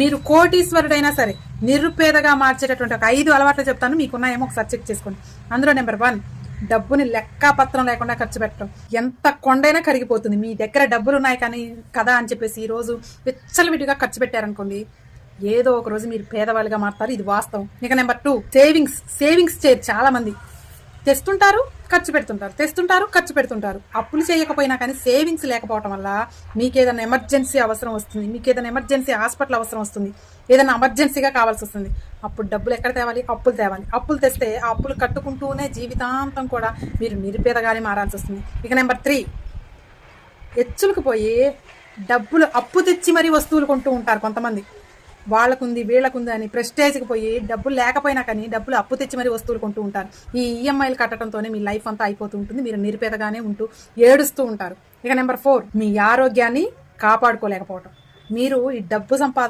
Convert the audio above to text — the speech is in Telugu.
మీరు కోటీశ్వరుడైనా సరే నిరుపేదగా మార్చేటటువంటి ఒక ఐదు అలవాట్లు చెప్తాను. మీకున్నాయేమో ఒకసారి చెక్ చేసుకోండి. అందులో నెంబర్ వన్ డబ్బుని లెక్కపత్రం లేకుండా ఖర్చు పెట్టడం. ఎంత కొండైనా కరిగిపోతుంది. మీ దగ్గర డబ్బులు ఉన్నాయి కానీ కదా అని చెప్పేసి ఈరోజు విచ్చలవిడిగా ఖర్చు పెట్టారనుకోండి ఏదో ఒక రోజు మీరు పేదవాళ్ళుగా మారుతారు. ఇది వాస్తవం. ఇక నెంబర్ టూ సేవింగ్స్ సేవింగ్స్ చేయరు చాలా మంది తెస్తుంటారు ఖర్చు పెడుతుంటారు. తెస్తుంటారు ఖర్చు పెడుతుంటారు. అప్పులు చేయకపోయినా కానీ సేవింగ్స్ లేకపోవడం వల్ల మీకు ఏదైనా ఎమర్జెన్సీ అవసరం వస్తుంది. మీకు ఏదైనా ఎమర్జెన్సీ హాస్పిటల్ అవసరం వస్తుంది. ఏదైనా ఎమర్జెన్సీగా కావాల్సి వస్తుంది. అప్పుడు డబ్బులు ఎక్కడ తేవాలి? అప్పులు తేవాలి. అప్పులు తెస్తే ఆ అప్పులు కట్టుకుంటూనే జీవితాంతం కూడా మీరు నిరుపేదగానే మారాల్సి వస్తుంది. ఇక నెంబర్ త్రీ. ఎచ్చులకు పోయి డబ్బులు అప్పు తెచ్చి మరీ వస్తువులు కొంటూ ఉంటారు కొంతమంది. వాళ్ళకుంది వీళ్ళకుంది అని ప్రెస్టేజ్కి పోయి డబ్బులు లేకపోయినా కానీ డబ్బులు అప్పు తెచ్చి మరీ వస్తువులు కొంటూ ఉంటారు. ఈ ఈఎంఐలు కట్టడంతోనే మీ లైఫ్ అంతా అయిపోతూ ఉంటుంది. మీరు నిరుపేదగానే ఉంటూ ఏడుస్తూ ఉంటారు. ఇక నెంబర్ ఫోర్ మీ ఆరోగ్యాన్ని కాపాడుకోలేకపోవటం. మీరు ఈ డబ్బు సంపాదన